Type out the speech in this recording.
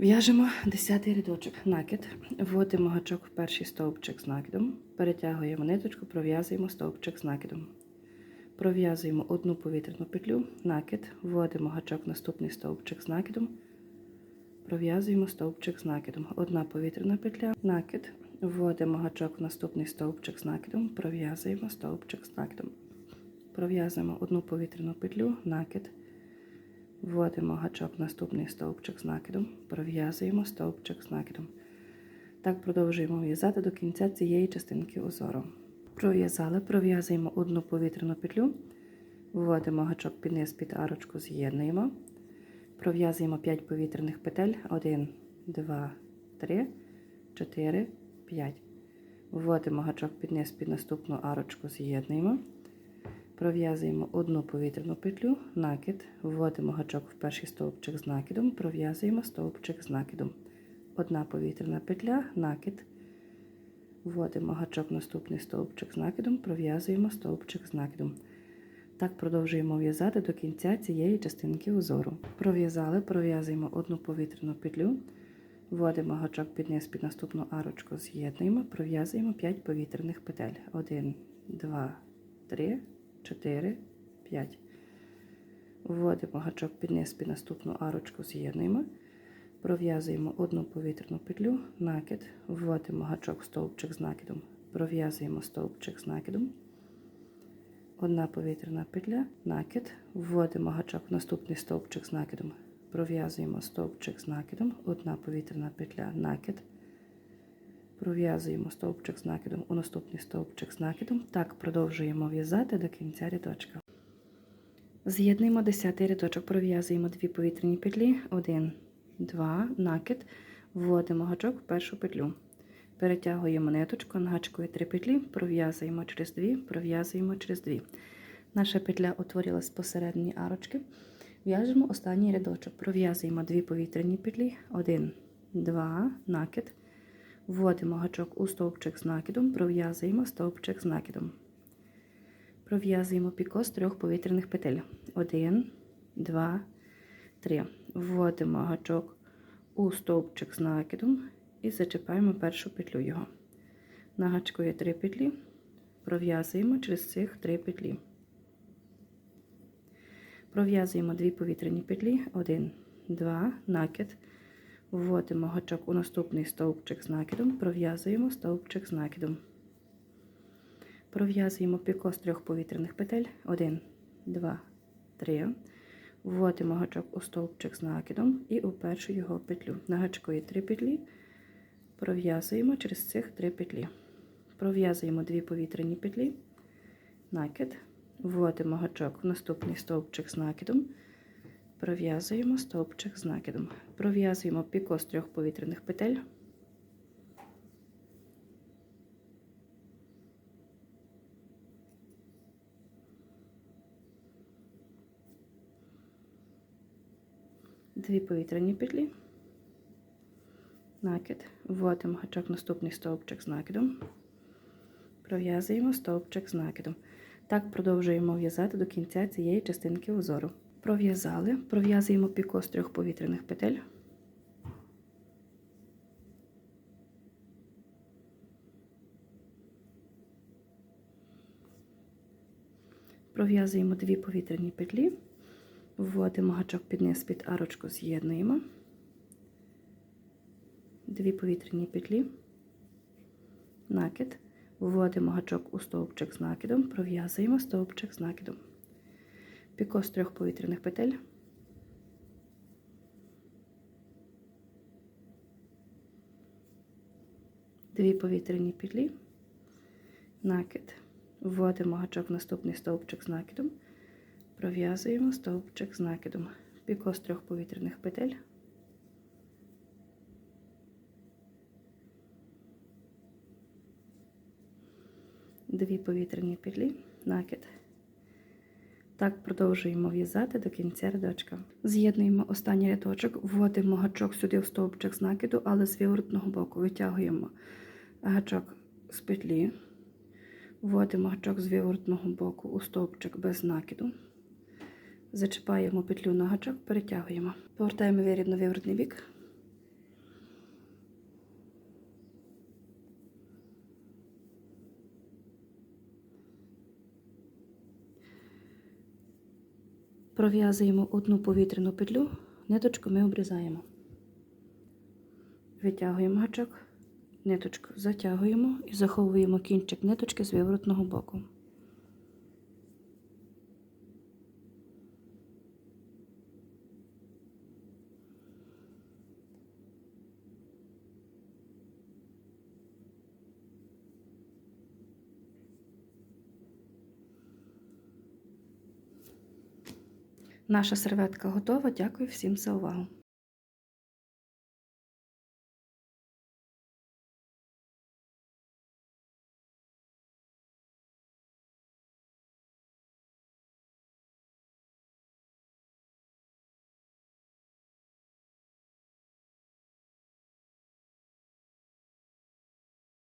В'яжемо 10 рядочок, накид, вводимо гачок в перший стовпчик з накидом, перетягуємо ниточку, пров'язуємо стовпчик з накидом. Пров'язуємо одну повітряну петлю, накид, вводимо гачок в наступний стовпчик з накидом, пров'язуємо стовпчик з накидом. Одна повітряна петля, накид, вводимо гачок в наступний стовпчик з накидом, пров'язуємо стовпчик з накидом. Пров'язуємо одну повітряну петлю, накид. Вводимо гачок наступний стовпчик з накидом, пров'язуємо стовпчик з накидом. Так продовжуємо в'язати до кінця цієї частинки узору. Пров'язали, пров'язуємо одну повітряну петлю, вводимо гачок під низ під арочку, з'єднуємо, пров'язуємо 5 повітряних петель, 1, 2, 3, 4, 5. Вводимо гачок під низ під наступну арочку, з'єднуємо. Пров'язуємо одну повітряну петлю, накид, вводимо гачок в перший стовпчик з накидом, пров'язуємо стовпчик з накидом. Одна повітряна петля, накид, вводимо гачок наступний стовпчик з накидом, пров'язуємо стовпчик з накидом. Так продовжуємо в'язати до кінця цієї частинки узору. Пров'язали, пров'язуємо одну повітряну петлю, вводимо гачок під низ під наступну арочку, з'єднуємо, пров'язуємо 5 повітряних петель. 1, 2, 3, 4, 5. Вводимо гачок під низ під наступну арочку, з'єднуємо, пров'язуємо одну повітряну петлю, накид, вводимо гачок стовпчик з накидом, пров'язуємо стовпчик з накидом. Одна повітряна петля, накид, вводимо гачок в наступний стовпчик з накидом, пров'язуємо стовпчик з накидом, одна повітряна петля, накид. Пров'язуємо стовпчик з накидом у наступний стовпчик з накидом. Так продовжуємо в'язати до кінця рядочка. З'єднуємо 10 рядочок, пров'язуємо дві повітряні петлі, 1, 2, накид, вводимо гачок в першу петлю. Перетягуємо ниточку, нагачкою 3 петлі, пров'язуємо через 2, пров'язуємо через 2. Наша петля утворилась посередині арочки. В'яжемо останній рядочок, пров'язуємо дві повітряні петлі, 1, 2, накид. Вводимо гачок у стовпчик з накидом, пров'язуємо стовпчик з накидом. Пров'язуємо піко з трьох повітряних петель. 1, 2, 3. Вводимо гачок у стовпчик з накидом і зачіпаємо першу петлю його. На гачку є 3 петлі, пров'язуємо через цих 3 петлі. Пров'язуємо дві повітряні петлі, 1, 2, накид. Вводимо гачок у наступний стовпчик з накидом, пров'язуємо стовпчик з накидом. Пров'язуємо піко з трьох повітряних петель. 1, 2, 3. Вводимо гачок у стовпчик з накидом і у першу його петлю. На гачку є 3 петлі. Пров'язуємо через цих 3 петлі. Пров'язуємо дві повітряні петлі, накид. Вводимо гачок в наступний стовпчик з накидом. Пров'язуємо стовпчик з накидом. Пров'язуємо піко з трьох повітряних петель. Дві повітряні петлі, накид, вводимо гачок наступний стовпчик з накидом, пров'язуємо стовпчик з накидом. Так продовжуємо в'язати до кінця цієї частинки узору. Пров'язали, пров'язуємо піко з трьох повітряних петель. Пров'язуємо дві повітряні петлі, вводимо гачок під низ під арочку, з'єднуємо. Дві повітряні петлі, накид, вводимо гачок у стовпчик з накидом, пров'язуємо стовпчик з накидом. Піко з трьох повітряних петель. Дві повітряні петлі, накид, вводимо гачок в наступний стовпчик з накидом, пров'язуємо стовпчик з накидом, піко з трьох повітряних петель. Дві повітряні петлі, накид. Так продовжуємо в'язати до кінця рядочка. З'єднуємо останній рядочок, вводимо гачок сюди в стовпчик з накиду, але з виворотного боку витягуємо гачок з петлі, вводимо гачок з виворотного боку у стовпчик без накиду, зачіпаємо петлю на гачок, перетягуємо. Повертаємо виріб на виворотний бік, Пров'язуємо одну повітряну петлю, ниточку ми обрізаємо. Витягуємо гачок, ниточку затягуємо і заховуємо кінчик ниточки з виворотного боку. Наша серветка готова. Дякую всім за увагу.